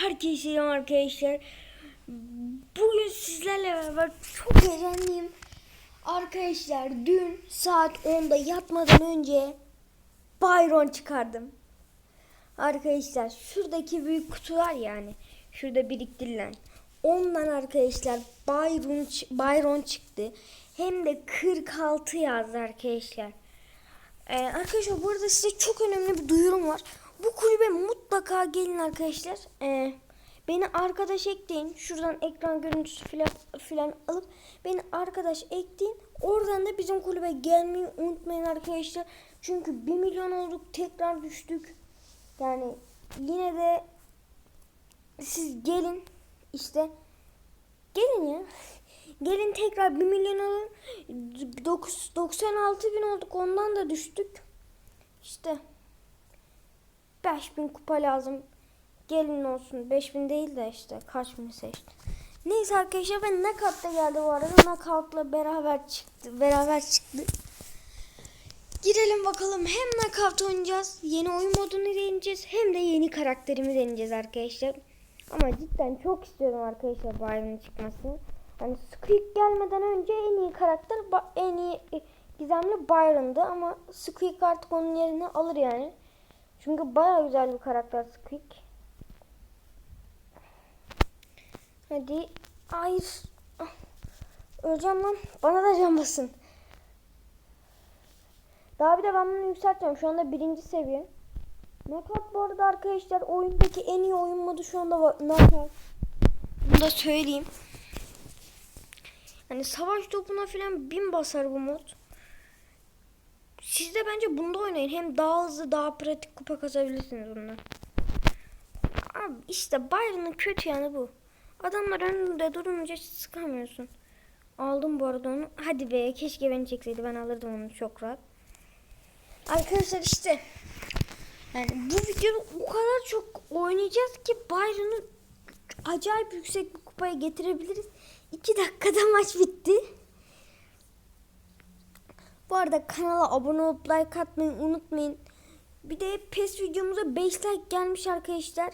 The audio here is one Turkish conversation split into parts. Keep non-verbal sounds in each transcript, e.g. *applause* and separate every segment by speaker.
Speaker 1: Herkese selam arkadaşlar. Bugün sizlerle beraber çok heyecanlıyım. Arkadaşlar dün saat 10'da yatmadan önce Byron çıkardım. Arkadaşlar şuradaki büyük kutu var yani. Şurada biriktirilen. Ondan arkadaşlar Byron, Byron çıktı. Hem de 46 yazdı arkadaşlar. Ee, arkadaşlar bu arada size çok önemli bir duyurum var. Bu kulübe mutlaka gelin arkadaşlar. Ee, beni arkadaş ekleyin. Şuradan ekran görüntüsü filan, filan alıp beni arkadaş ekleyin. Oradan da bizim kulübe gelmeyi unutmayın arkadaşlar. Çünkü 1 milyon olduk tekrar düştük. Yani yine de siz gelin işte gelin ya. *laughs* Gelin tekrar 1 milyon. 9, 96 bin olduk ondan da düştük. İşte 5000 kupa lazım. Gelin olsun. 5000 değil de işte kaç mı seçtim. Neyse arkadaşlar ben Knockout'ta geldi bu arada. Knockout'la beraber çıktı. Beraber çıktı. Girelim bakalım. Hem Knockout oynayacağız. Yeni oyun modunu deneyeceğiz. Hem de yeni karakterimi deneyeceğiz arkadaşlar. Ama cidden çok istiyorum arkadaşlar Byron'ın çıkmasını. Yani Squeak gelmeden önce en iyi karakter en iyi e, gizemli Byron'dı ama Squeak artık onun yerini alır yani. Çünkü baya güzel bir karakter Squeak. Hadi. Hayır. Öleceğim lan. Bana da can basın. Daha bir de ben bunu yükselteceğim. Şu anda birinci seviye. Knockout bu arada arkadaşlar oyundaki en iyi oyun modu şu anda. Knockout. Bunu da söyleyeyim. Hani savaş topuna falan bin basar bu mod. Siz de bence bunda oynayın. Hem daha hızlı daha pratik kupa kazabilirsiniz bundan. Abi işte Byron'ın kötü yanı bu. Adamlar önünde durunca sıkamıyorsun. Aldım bu arada onu. Hadi be keşke beni çekseydi ben alırdım onu çok rahat. Arkadaşlar işte yani bu videoda o kadar çok oynayacağız ki Byron'u acayip yüksek bir kupaya getirebiliriz. 2 dakikada maç bitti. Bu arada kanala abone olup like atmayı unutmayın. Bir de PES videomuza 5 like gelmiş arkadaşlar.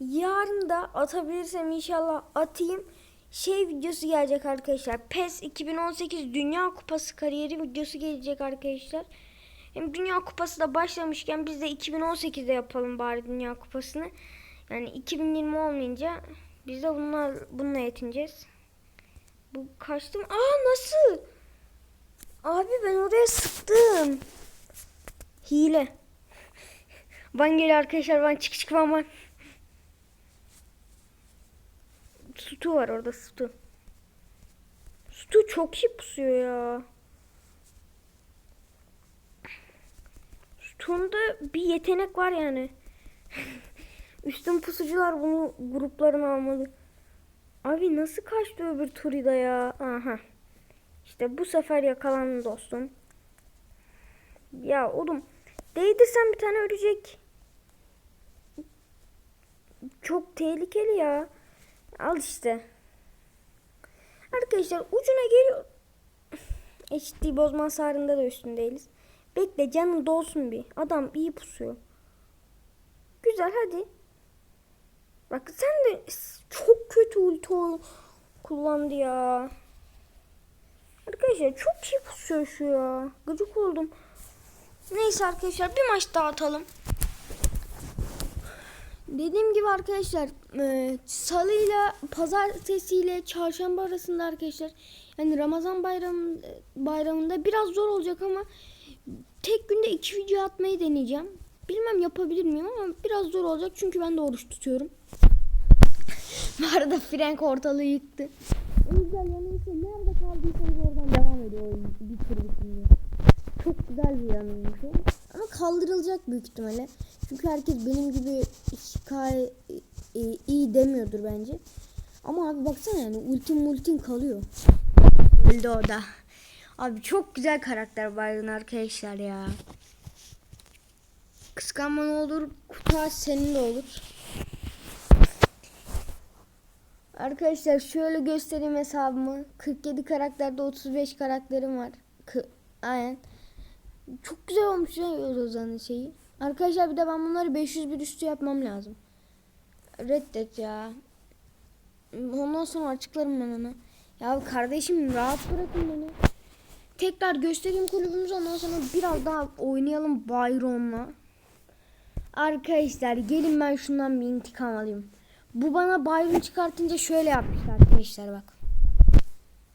Speaker 1: Yarın da atabilirsem inşallah atayım. Şey videosu gelecek arkadaşlar. PES 2018 Dünya Kupası kariyeri videosu gelecek arkadaşlar. Hem Dünya Kupası da başlamışken biz de 2018'de yapalım bari Dünya Kupası'nı. Yani 2020 olmayınca biz de bunlar bununla yetineceğiz. Bu kaçtım. Aa nasıl? Abi ben oraya sıktım. Hile. Ban geliyor arkadaşlar. Ben çık çık ban ban. Sütü var orada sütü. Sütü çok iyi pusuyor ya. Sütunda bir yetenek var yani. *laughs* Üstün pusucular bunu gruplarına almalı. Abi nasıl kaçtı öbür turida ya? Aha. İşte bu sefer yakalandın dostum. Ya oğlum değdirsen bir tane ölecek. Çok tehlikeli ya. Al işte. Arkadaşlar ucuna geliyor. Eşitliği bozma hasarında da üstün değiliz. Bekle canın dolsun bir. Adam iyi pusuyor. Güzel hadi. Bak sen de çok kötü ulti kullandı ya. Arkadaşlar çok iyi pusuyor şu ya. Gıcık oldum. Neyse arkadaşlar bir maç daha atalım. Dediğim gibi arkadaşlar e, salı ile pazartesi ile çarşamba arasında arkadaşlar yani Ramazan bayramı, bayramında biraz zor olacak ama tek günde iki video atmayı deneyeceğim. Bilmem yapabilir miyim ama biraz zor olacak çünkü ben de oruç tutuyorum. *laughs* Bu arada Frank ortalığı yıktı. O yüzden Çok güzel bir yanıymış o. Ama kaldırılacak büyük ihtimalle. Çünkü herkes benim gibi şikayet e, iyi demiyordur bence. Ama abi baksana yani ultim ultim kalıyor. Öldü o da. Abi çok güzel karakter Byron arkadaşlar ya. Kıskanma ne olur, kutu senin de olur. Arkadaşlar şöyle göstereyim hesabımı. 47 karakterde 35 karakterim var. K Aynen. Çok güzel olmuş ya Rozan'ın şeyi. Arkadaşlar bir de ben bunları 501 üstü yapmam lazım. reddet ya. Ondan sonra açıklarım ben ona. Ya kardeşim rahat bırakın beni. Tekrar göstereyim kulübümüzü ondan sonra biraz daha oynayalım Byron'la. Arkadaşlar gelin ben şundan bir intikam alayım. Bu bana Byron çıkartınca şöyle yapmıştı arkadaşlar bak.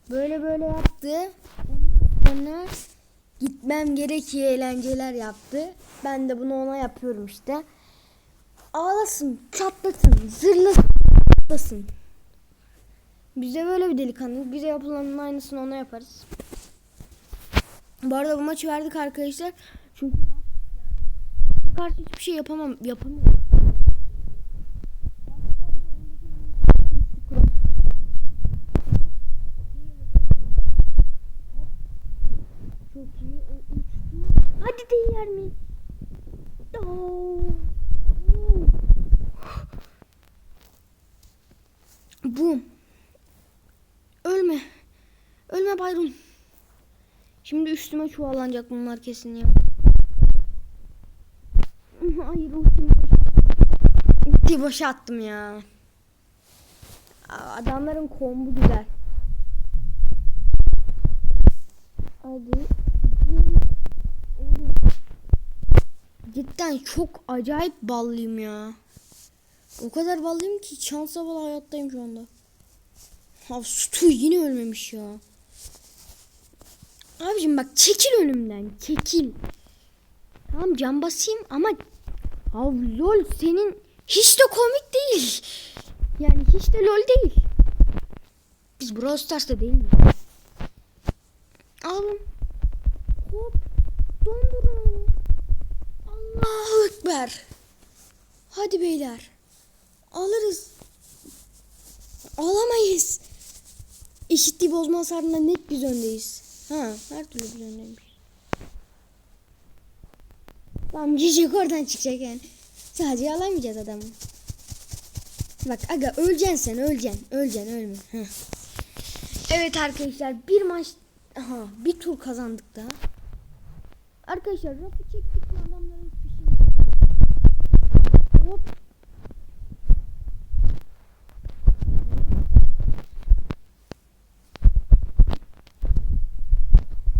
Speaker 1: Böyle böyle yaptı. Ondan sonra gitmem gerekiyor eğlenceler yaptı. Ben de bunu ona yapıyorum işte. Ağlasın, çatlasın, zırlasın, çatlasın. Bize böyle bir delikanlı. Bize yapılanın aynısını ona yaparız. Bu arada bu maçı verdik arkadaşlar. Çünkü karşı hiçbir şey yapamam. Yapamıyorum. Çok iyi. O uçtu. Hadi değer mi? Bum. Ölme. Ölme Bayrum. Şimdi üstüme çuvallanacak bunlar kesin ya. Hayır ultimi boşa boşa attım ya. Adamların kombu güzel. Hadi. Oğlum. Cidden çok acayip ballıyım ya. O kadar ballıyım ki şansa bala hayattayım şu anda. Ha Stu yine ölmemiş ya. Abicim bak çekil önümden çekil. Tamam can basayım ama Abi lol senin hiç de komik değil. Yani hiç de lol değil. Biz Brawl Stars'ta değil mi? Alın. Hop. Dondurun. Allahu Ekber. Hadi beyler. Alırız. Alamayız. Eşitliği bozma hasarında net biz öndeyiz. Ha, her türlü biz öndeymiş. Tamam Cicik oradan çıkacak yani. Sadece alamayacağız adamı. Bak aga öleceksin sen öleceksin. Öleceksin ölme. Evet arkadaşlar bir maç aha bir tur kazandık daha. Arkadaşlar rapı çektik mi adamların fişini. Hop.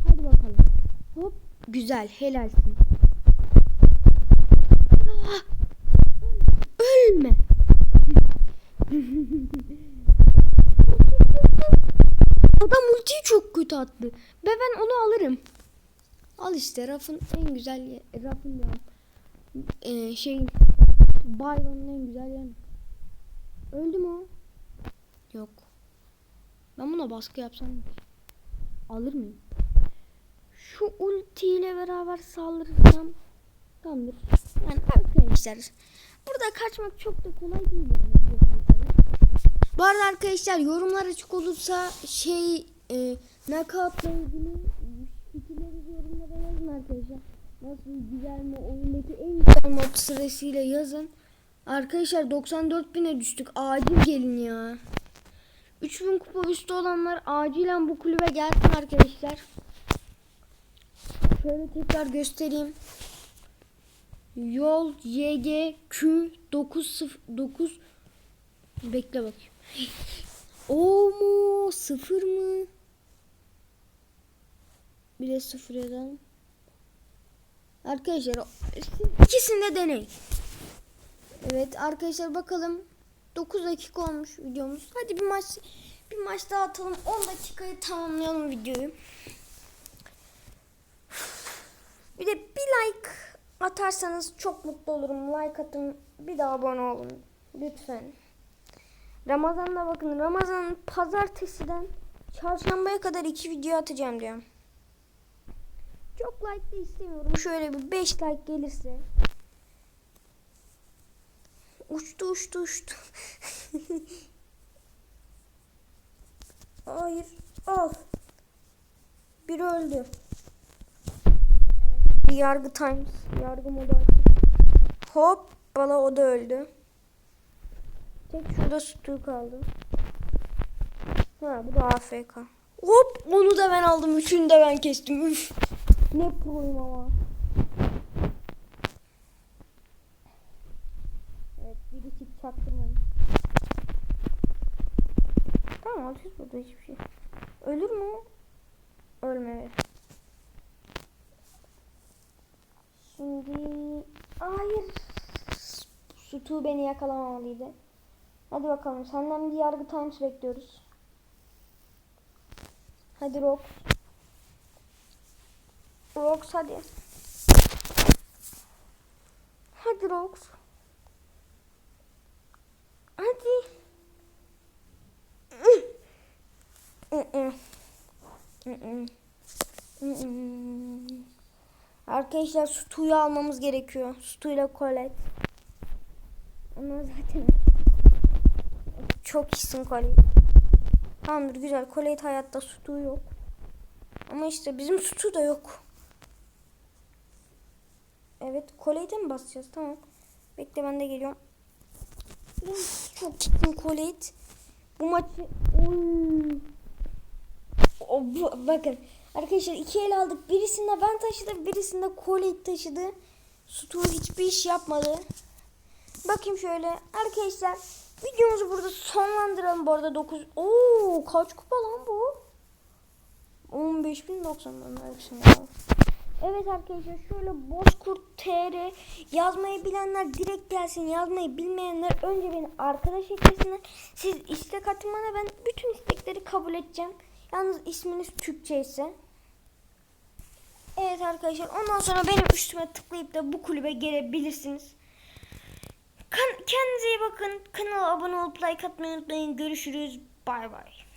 Speaker 1: Hadi bakalım. Hop. Güzel helalsin. Ah! Ölme. *laughs* Adam ultiyi çok kötü attı. Ve ben onu alırım. Al işte rafın en güzel rafın ya. Ee, şey Byron'un en güzel yanı. Öldü mü o? Yok. Ben buna baskı yapsam alır mıyım? Şu ultiyle beraber saldırırsam tamamdır. Yani arkadaşlar burada kaçmak çok da kolay değil yani bu haritada. Bu arada arkadaşlar yorumlar açık olursa şey e, knockout'la ilgili fikirlerinizi yorumlara yazın arkadaşlar. Nasıl güzel mi oyundaki en güzel mod sırasıyla yazın. Arkadaşlar 94 bine düştük. Acil gelin ya. 3000 kupa üstü olanlar acilen bu kulübe gelsin arkadaşlar. Şöyle tekrar göstereyim. Yol YGQ 909 Bekle bakayım. *laughs* O mu? Sıfır mı? Bir de sıfır yazalım. Arkadaşlar ikisini de deneyin. Evet arkadaşlar bakalım. 9 dakika olmuş videomuz. Hadi bir maç bir maç daha atalım. 10 dakikayı tamamlayalım videoyu. Bir de bir like atarsanız çok mutlu olurum. Like atın. Bir de abone olun. Lütfen. Ramazan'da bakın. Ramazan pazartesiden çarşambaya kadar iki video atacağım diyorum. Çok like de istemiyorum. Şöyle bir 5 like gelirse. Uçtu uçtu uçtu. *laughs* Hayır. Al. Biri öldü. Bir yargı times. Yargı modu. Hop. Bala o da öldü. Tek şurada sütü kaldı. Ha bu da AFK. Hop onu da ben aldım. Üçünü de ben kestim. Üf. Ne proyum ama. Evet bir iki çaktırmayın. Tamam alacağız burada hiçbir şey. Ölür mü? Ölmemeli. Şimdi hayır. Sutu beni yakalamamalıydı. Hadi bakalım senden bir yargı times bekliyoruz. Hadi Rock. Rox hadi. Hadi Rox. Hadi. Arkadaşlar Stu'yu almamız gerekiyor. Stu ile Colette. Ama zaten çok iyisin Colette. Tamamdır güzel. Colette hayatta Stu yok. Ama işte bizim Stu da yok. Evet Colette'e mi basacağız? Tamam. Bekle ben de geliyorum. Uf, çok gittim Colette. Bu maçı... O, bu, bakın arkadaşlar iki el aldık. Birisinde ben taşıdım. Birisinde Colette taşıdı. Stu hiçbir iş yapmadı. Bakayım şöyle. Arkadaşlar videomuzu burada sonlandıralım. Bu arada 9... Oo kaç kupa lan bu? 15.090'dan versin ya. Evet arkadaşlar şöyle Bozkurt TR yazmayı bilenler direkt gelsin yazmayı bilmeyenler önce beni arkadaş eklesinler. Siz istek atın bana ben bütün istekleri kabul edeceğim. Yalnız isminiz Türkçe ise. Evet arkadaşlar ondan sonra benim üstüme tıklayıp da bu kulübe gelebilirsiniz. Kan kendinize iyi bakın. Kanala abone olup like atmayı unutmayın. Görüşürüz. Bay bay.